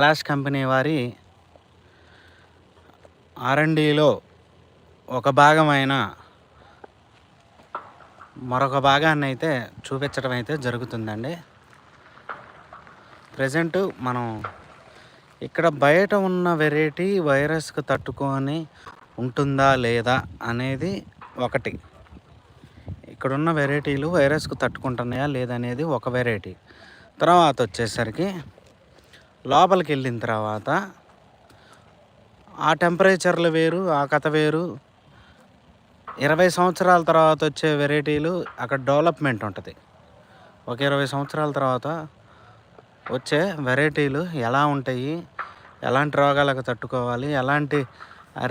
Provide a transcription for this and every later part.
Flash company వారి ఆర్ఎండిలో ఒక భాగమైన మరొక భాగాన్ని అయితే చూపించడం అయితే జరుగుతుందండి. ప్రజెంట్ మనం ఇక్కడ బయట ఉన్న వెరైటీ వైరస్కు తట్టుకొని ఉంటుందా లేదా అనేది ఒకటి. ఇక్కడున్న వెరైటీలు వైరస్కు తట్టుకుంటున్నాయా లేదనేది ఒక వెరైటీ. తర్వాత వచ్చేసరికి లోపలికి వెళ్ళిన తర్వాత ఆ టెంపరేచర్లు వేరు ఆ కథ వేరు. ఇరవై సంవత్సరాల తర్వాత వచ్చే వెరైటీలు అక్కడ డెవలప్మెంట్ ఉంటుంది. ఒక ఇరవై సంవత్సరాల తర్వాత వచ్చే వెరైటీలు ఎలా ఉంటాయి ఎలాంటి రోగాలకు తట్టుకోవాలి ఎలాంటి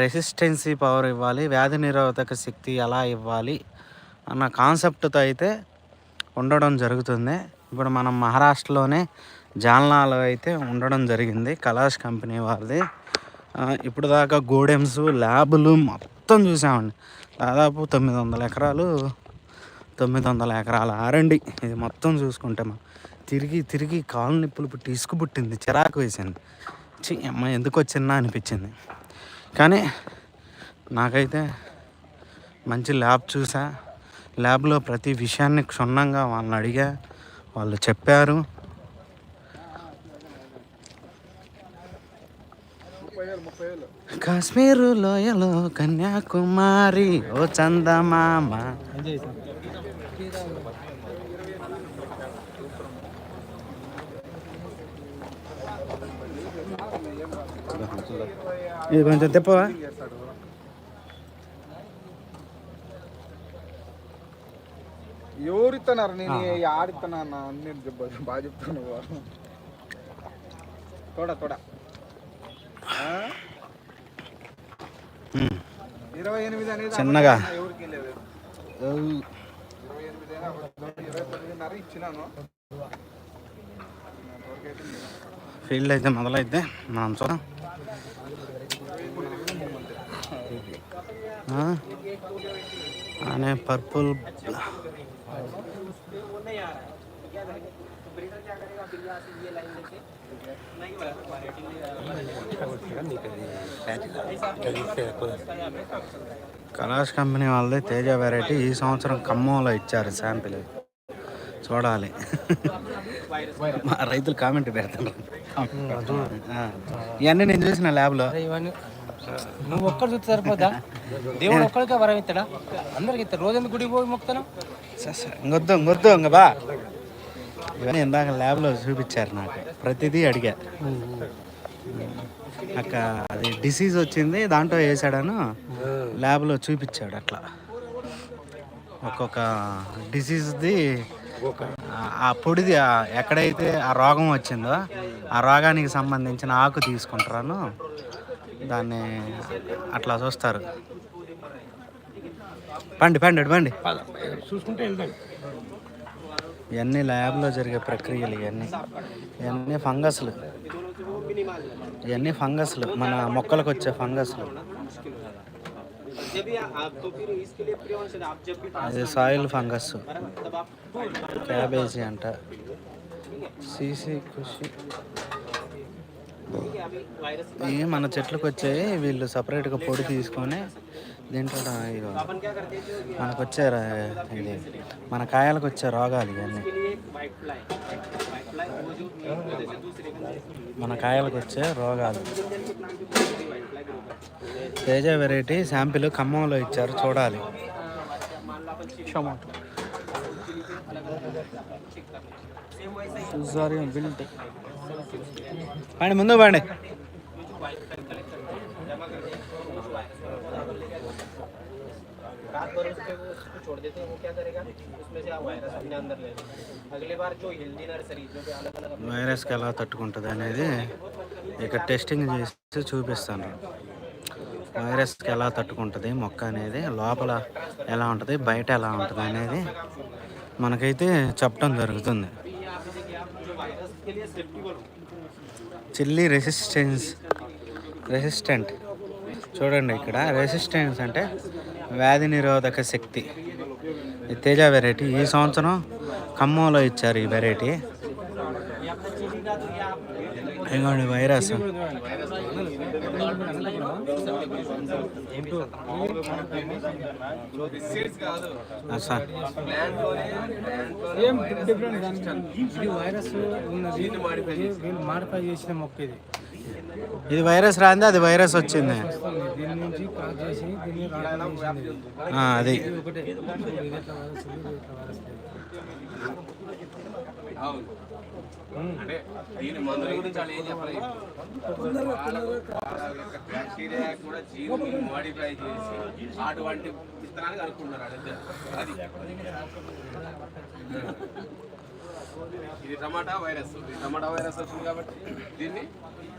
రెసిస్టెన్సీ పవర్ ఇవ్వాలి వ్యాధి నిరోధక శక్తి ఎలా ఇవ్వాలి అన్న కాన్సెప్ట్తో అయితే ఉండడం జరుగుతుంది. ఇప్పుడు మనం మహారాష్ట్రలోనే జాలనాలో అయితే ఉండడం జరిగింది. కలాష్ కంపెనీ వారిది. ఇప్పుడు దాకా గోడెమ్స్ ల్యాబులు మొత్తం చూసామండి. దాదాపు తొమ్మిది వందల ఎకరాలు తొమ్మిది వందల ఎకరాల ఆరండి ఇది మొత్తం చూసుకుంటే మనం తిరిగి తిరిగి కాలు నిప్పులు పుట్టి ఇసుకు పుట్టింది చిరాకు వేసింది. చి అమ్మ ఎందుకు వచ్చిందా అనిపించింది. కానీ నాకైతే మంచి ల్యాబ్ చూసా. ల్యాబ్లో ప్రతి విషయాన్ని క్షుణ్ణంగా వాళ్ళని అడిగా. వాళ్ళు చెప్పారు. కాశ్మీరు లోయలో కన్యాకుమారి ఓ చందమామ. ఇది కొంచెం తిప్పవా? ఎవరు ఇస్తున్నారు నేను ఆడిస్తున్నా అన్న నేను బాగా చెప్తాను. తోడ తోడ ఆ? ఉమ్. ఇరవై ఎనిమిది అనేది చిన్నగా. ఫీల్డ్ అయితే మొదలైతే మనం చూద్దాం. అనే పర్పుల్ కలాష్ కంపెనీ వాళ్ళది తేజ వెరైటీ ఈ సంవత్సరం ఖమ్మంలో ఇచ్చారు శాంపిల్ చూడాలి మా రైతులు కామెంట్ పెడతారు. ఇవన్నీ నేను చూసిన ల్యాబ్లో ఇవన్నీ నువ్వు ఒక్కడు చూస్తే సరిపోదా దేవుడు ఒక్కడికే వరం ఇస్తాడా? అందరికి ఇస్తాడు. రోజు ఎందుకు గుడికి పోయి మొక్కుతాను? ఇంకొద్దు ఇంకొద్దు ఇంక బా. ఇవన్నీ ఇందాక ల్యాబ్లో చూపించారు నాకు. ప్రతిదీ అడిగా. అక్క అది డిసీజ్ వచ్చింది దాంట్లో వేసాడను ల్యాబ్లో చూపించాడు అట్లా. ఒక్కొక్క డిసీజ్ది ఆ- పొడిది ఎక్కడైతే ఆ రోగం వచ్చిందో ఆ రోగానికి సంబంధించిన ఆకు తీసుకుంటారాను. దాన్ని అట్లా చూస్తారు. పండి పండి పండి. చూసుకుంటే వెళ్దాం ఇవన్నీ ల్యాబ్లో జరిగే ప్రక్రియలు ఇవన్నీ. ఇవన్నీ ఫంగస్లు. ఇవన్నీ ఫంగస్లు. మన మొక్కలకు వచ్చే ఫంగస్లు. అది సాయిల్ ఫంగస్. క్యాబేజీ అంట. సీసీ కృషి. ఇవి మన చెట్లకు వచ్చాయి వీళ్ళు సపరేట్గా పొడి తీసుకొని దీంట్లో ఇగో మనకు వచ్చే ఇది మన కాయలకు వచ్చే రోగాలు ఇవన్నీ. మన కాయలకు వచ్చే రోగాలు. తేజ వెరైటీ శాంపిల్ ఖమ్మంలో ఇచ్చారు చూడాలి. పండి ముందు పండి. रात भर उसके वो उसको छोड़ देते हैं वो क्या करेगा उसमें से वायरस अपने अंदर ले लेगा अगली बार जो हेल्दी नर्सरी जो कि अलग अलग వైరస్కి ఎలా తట్టుకుంటుంది అనేది ఇక టెస్టింగ్ చేసి చూపిస్తాను వైరస్కి ఎలా తట్టుకుంటుంది మొక్క అనేది లోపల ఎలా ఉంటుంది బయట ఎలా ఉంటుంది అనేది మనకైతే చెప్పడం జరుగుతుంది చిల్లీ రెసిస్టెన్స్ resistant. చూడండి ఇక్కడ రెసిస్టెన్స్ అంటే వ్యాధి నిరోధక శక్తి. ఈ తేజ వెరైటీ. ఈ సంవత్సరం ఖమ్మంలో ఇచ్చారు ఈ వెరైటీ. ఇదిగోండి వైరస్. వైరస్ మాడిఫై చేసిన మొక్క ఇది. ఇది వైరస్ రాంది అది వైరస్ వచ్చింది. అది. బ్యాక్టీరియా కూడా మోడిఫై చేసి అటువంటి విత్తనాన్ని అది ఇది టమాటా వైరస్. ఇది టమాటా వైరస్ వచ్చింది కాబట్టి దీన్ని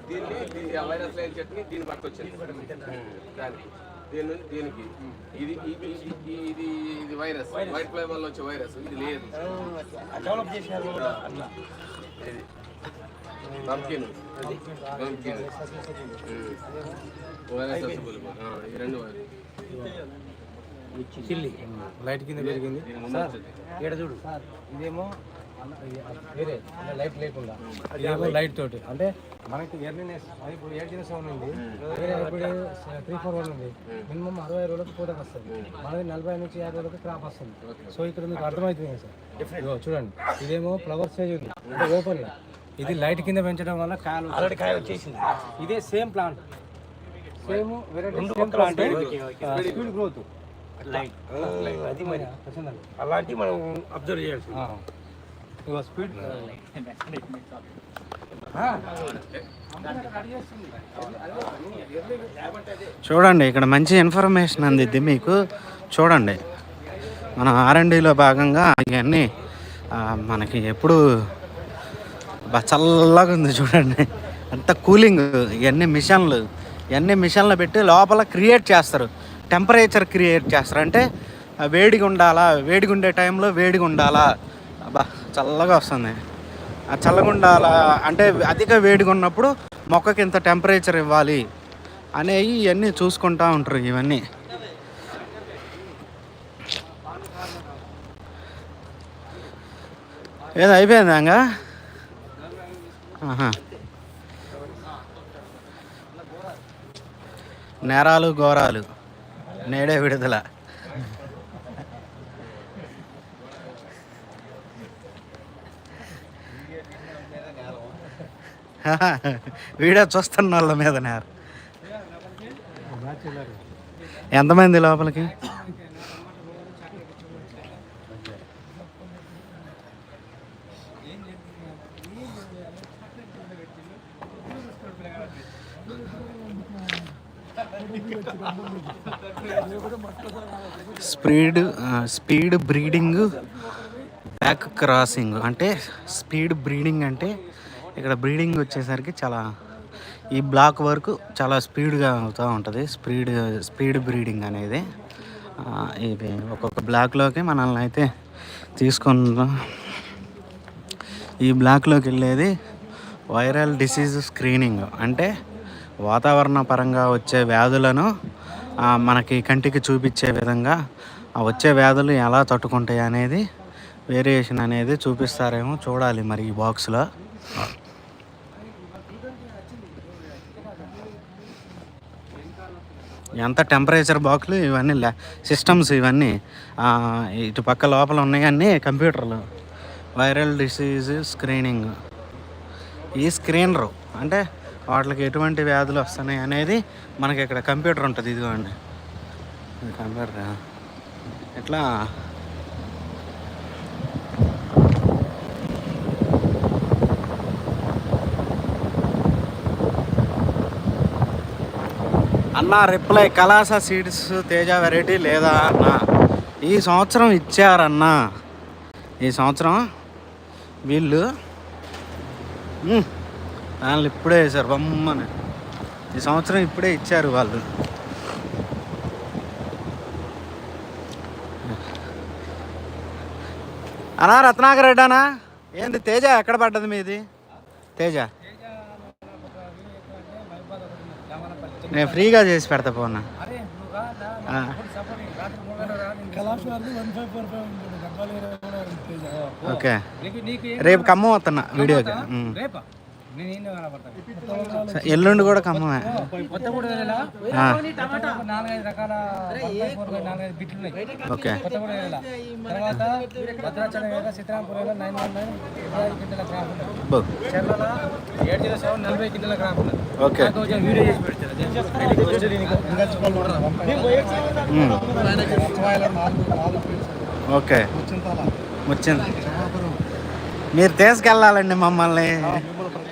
దీన్ని దీన్ని ఆ వైరస్ లేని చెట్టుని దీన్ని పట్టుకొచ్చింది. దాన్ని. దీని నుంచి దీనికి. ఇది ఇది ఇది- వైరస్. వైట్ ఫ్లై వల్ల వచ్చే వైరస్. ఇది లేదు. ఇది. పంకిన్ పంకిన్ వైరస్ ఈ రెండు వైరస్. చిల్లి. లైట్ కింద పెరిగింది. ఇక్కడ చూడు. ఇదేమో లైట్ లేకుండా. లైట్ తోటి. అంటే మనకి ఎర్లీనెస్ అది ఇప్పుడు ఎయిటీనెస్ వన్ ఉంది. వేరే ఇప్పుడు త్రీ ఫోర్ వన్ ఉంది. మినిమం అరవై రోజులకు పూతకు వస్తుంది. మనది నలభై నుంచి యాభై రోజులకు క్రాప్ వస్తుంది. సో ఇక్కడ మీకు అర్థమవుతుంది సార్? చూడండి. ఇదేమో ఫ్లవర్ స్టేజ్ ఉంది. ఓపెన్ ఇది లైట్ కింద పెంచడం వల్ల కాయలు ఆల్రెడీ కాయ వచ్చేసింది. ఇదే same plant same variety same plant speed growth light అది మరి అలాంటి మనం అబ్జర్వ్ చేయాల్సి ఇగో స్పీడ్ చూడండి ఇక్కడ మంచి ఇన్ఫర్మేషన్ అందిద్ది మీకు. చూడండి మన ఆర్ఎండిలో భాగంగా ఇవన్నీ మనకి ఎప్పుడు బా చల్లగా ఉంది చూడండి. అంత కూలింగ్ ఇవన్నీ మిషన్లు ఇవన్నీ మిషన్లు పెట్టి లోపల క్రియేట్ చేస్తారు. టెంపరేచర్ క్రియేట్ చేస్తారు. అంటే వేడిగా ఉండాలా వేడిగా ఉండే టైంలో వేడిగా ఉండాలా అబ్బా. చల్లగా వస్తుంది. ఆ చల్లగా ఉండాలా అంటే అధిక వేడిగా ఉన్నప్పుడు మొక్కకి ఇంత టెంపరేచర్ ఇవ్వాలి అనేవి ఇవన్నీ చూసుకుంటా ఉంటారు ఇవన్నీ. ఏదో అయిపోయిందా ఇంకా? ఆహా. నేరాలు ఘోరాలు. నేడే విడుదల. వీడియో చూస్తున్న వాళ్ళ మీద నేరం. ఎంతమంది లోపలికి? Speed speed breeding back crossing. అంటే స్పీడ్ బ్రీడింగ్ అంటే ఇక్కడ బ్రీడింగ్ వచ్చేసరికి చాలా ఈ బ్లాక్ వరకు చాలా స్పీడ్గా అవుతూ ఉంటుంది. స్పీడ్ స్పీడ్ బ్రీడింగ్ అనేది. ఇది ఒక్కొక్క బ్లాక్లోకి మనల్ని అయితే తీసుకుందాం ఈ బ్లాక్లోకి వెళ్ళేది వైరల్ డిసీజ్ స్క్రీనింగ్. అంటే వాతావరణ పరంగా వచ్చే వ్యాధులను మనకి కంటికి చూపించే విధంగా వచ్చే వ్యాధులు ఎలా తట్టుకుంటాయి అనేది వేరియేషన్ అనేది చూపిస్తారేమో చూడాలి మరి ఈ బాక్స్లో. ఎంత టెంపరేచర్ బాక్లు ఇవన్నీ లే సిస్టమ్స్ ఇవన్నీ ఇటు పక్క లోపల ఉన్నాయన్నీ కంప్యూటర్లు. Viral disease screening. ఈ స్క్రీనరు అంటే వాటికి ఎటువంటి వ్యాధులు వస్తున్నాయి అనేది మనకి ఇక్కడ కంప్యూటర్ ఉంటుంది ఇదిగోండి. కంప్యూటర్ ఇట్లా అన్న reply Kalash seeds Teja variety లేదా అన్న? ఈ సంవత్సరం ఇచ్చారన్న. ఈ సంవత్సరం వీళ్ళు వాళ్ళు ఇప్పుడే వేశారు బొమ్మని. ఈ సంవత్సరం ఇప్పుడే ఇచ్చారు వాళ్ళు. అనా రత్నాకర్ రెడ్డి అనా ఏంది తేజ ఎక్కడ పడ్డది మీది? తేజ? నేను ఫ్రీగా చేసి పెడతా పోనా. ఓకే. రేపు ఖమ్మం వస్తున్నా వీడియోకి. ఎల్లుండి కూడా ఉన్నాయి. ఓకే. ఓకే. ఓకే. వచ్చింది మీరు తీసుకెళ్ళాలండి మమ్మల్ని.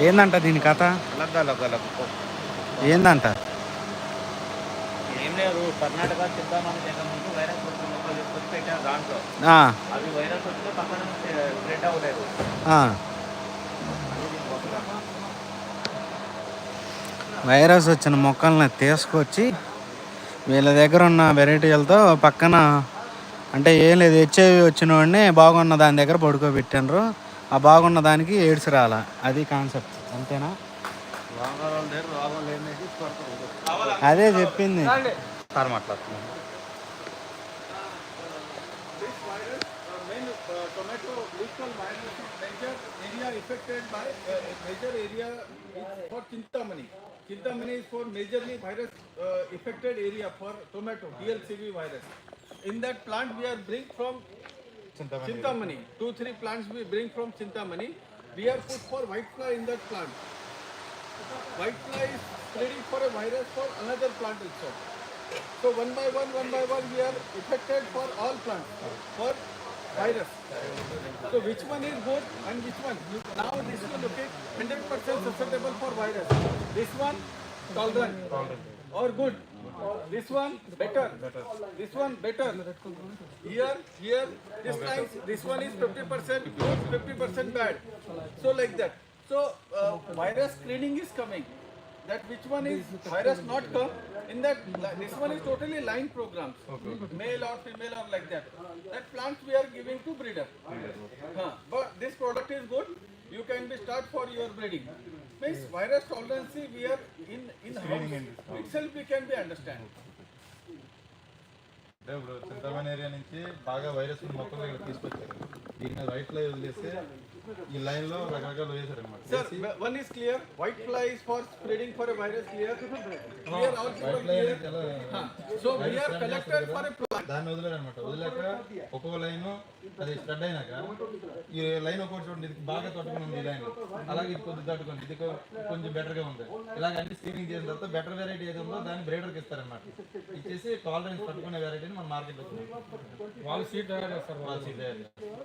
ఏందంట దీని కథ? ఏందంట? వైరస్ వైరస్ వచ్చిన మొక్కల్ని తీసుకొచ్చి వీళ్ళ దగ్గర ఉన్న వెరైటీలతో పక్కన అంటే ఏం లేదు హెచ్ఐవి వచ్చిన వాడిని బాగున్న దాని దగ్గర పడుకోబెట్టినరు ఆ బాగున్న దానికి ఏడ్స్ రాలా. అది కాన్సెప్ట్ అంతేనా? అదే చెప్పింది. Chintamani for majorly virus affected area for tomato DLCV virus in that plant we are bring from Chintamani. Two three plants we bring from Chintamani. We have put for white fly in that plant. White fly is spreading for a virus for another plant also. So one by one, one by one, we are affected for all plants for virus. So which one is good and which one? Now this one, okay, hundred percent susceptible for virus. This one tolerant or good. This one better. This one better. Here, here, this nice. This one is fifty percent good, fifty percent bad. So like that. So uh, virus screening is coming. That which one is virus not come in that this one is totally line programs male or female or like that that plants we are giving to breeder Huh. but this product is good you can be start for your breeding means virus tolerance we are in in house itself we can be understand అంటే ఇప్పుడు Chintamani area నుంచి బాగా virus మొక్కలు ఇక్కడ తీసుకొచ్చారు దీన్ని రైట్లో వదిలేస్తే ఈ లైన్లో రకరకాలు వేశారు అనమాట sir one is clear. White fly is for spreading for a virus clear. Clear also clear. Huh. so we are collected for a plant. దాన్ని వదిలేరు అనమాట వదిలేక ఒక్కొక్క లైన్ అది స్ప్రెడ్ అయినాక ఈ లైన్ ఒక్కొక్కటి చూడండి ఇది బాగా తట్టుకుని ఉంది ఈ లైన్. అలాగే ఇది కొద్ది తట్టుకుంది. ఇది కొ- కొంచెం బెటర్గా ఉంది. ఇలాగ అన్ని స్క్రీనింగ్ చేసిన తర్వాత బెటర్ వెరైటీ ఏది ఉందో దాన్ని బ్రేడర్కి ఇస్తారనమాట ఇచ్చేసి టాలరెన్స్ పట్టుకునే వెరైటీని మన మార్కెట్ వచ్చింది వాళ్ళు సీట్ తయారు చేస్తారు. వాళ్ళ సీట్ తయారు చేస్తారు.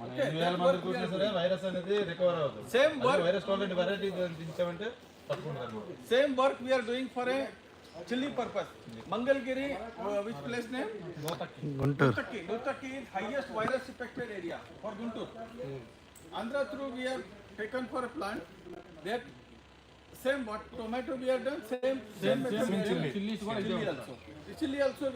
మనం ఎన్ని వేల మంది కూర్చున్నా సరే వైరస్ అనేది రికవర్ అవుతుంది Same అదే work, వైరస్ టాలరెంట్ వెరైటీ ఇచ్చామంటే తట్టుకుంటారు అనమాట same work we are doing for a chili purpose. Mangalgiri, uh, which place name? Guntur Nutaki. Nutaki is highest virus affected area for Guntur. Andhra through we have taken for a plant. That same what tomato we have done, same same, same, chili. Chili also.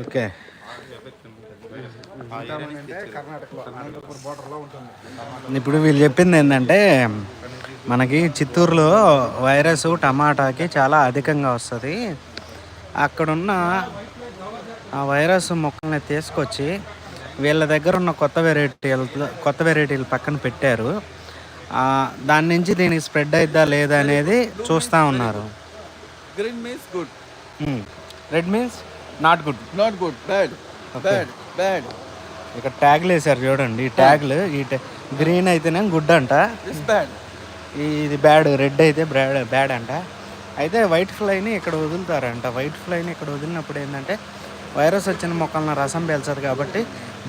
Okay. ఇప్పుడు వీళ్ళు చెప్పింది ఏంటంటే మనకి చిత్తూరులో virus టమాటాకి చాలా అధికంగా వస్తుంది. అక్కడున్న ఆ వైరస్ మొక్కల్ని తీసుకొచ్చి వీళ్ళ దగ్గర ఉన్న కొత్త వెరైటీలు కొత్త వెరైటీలు పక్కన పెట్టారు దాని నుంచి దీనికి స్ప్రెడ్ అయిద్దా లేదా అనేది చూస్తూ ఉన్నారు means good. Um. Red means not good Not good. Bad. Bad. Bad. ఇక్కడ ట్యాగ్లు వేసారు చూడండి ఈ ట్యాగ్లు ఈ గ్రీన్ అయితేనే గుడ్ అంట. ఈ- ఇది బ్యాడ్ రెడ్ అయితే బ్యాడ్ బ్యాడ్ అంట అయితే వైట్ ఫ్లైని ఇక్కడ వదులుతారంట వైట్ ఫ్లైని ఇక్కడ వదిలినప్పుడు ఏంటంటే వైరస్ వచ్చిన మొక్కలను రసం పీల్చదు కాబట్టి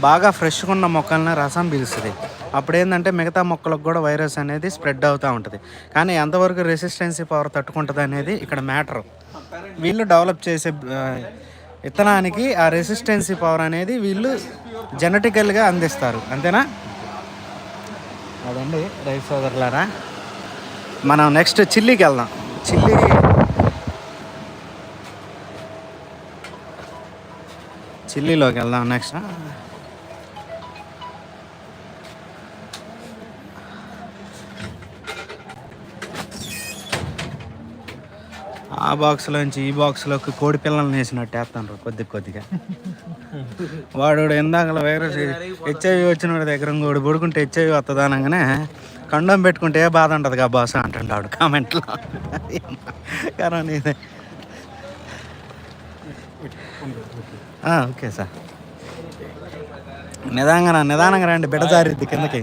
బాగా ఫ్రెష్గా ఉన్న మొక్కలను రసం పీలుస్తుంది. అప్పుడు ఏంటంటే మిగతా మొక్కలకు కూడా వైరస్ అనేది స్ప్రెడ్ అవుతూ ఉంటుంది. కానీ ఎంతవరకు రెసిస్టెన్సీ పవర్ తట్టుకుంటుంది అనేది ఇక్కడ మ్యాటర్. వీళ్ళు డెవలప్ చేసే విత్తనానికి ఆ రెసిస్టెన్సీ పవర్ అనేది వీళ్ళు జెనటికల్గా అందిస్తారు. అంతేనా? అదండి రైతు సోదరులారా. మనం నెక్స్ట్ చిల్లీకి వెళ్దాం. చిల్లీ చిల్లీలోకి వెళ్దాం నెక్స్ట్. ఆ బాక్స్లోంచి ఈ బాక్స్లోకి కోడి పిల్లల్ని వేసినట్టు వేస్తాను కొద్ది కొద్దిగా. వాడు ఇందాక వైరస్ హెచ్ఐవి వచ్చిన వాడి దగ్గర ఇంకోటి పడుకుంటే హెచ్ఐవి వస్తుంది అనగానే కండం పెట్టుకుంటే ఏ బాధ ఉంటుంది కా బాస్ అంటుంటాడు కామెంట్లో. కానీ ఇది ఓకే సార్. నిదానంగా నిదానంగా రండి బిడ్డ జారిద్ది కిందకి.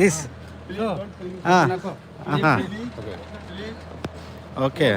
This okay.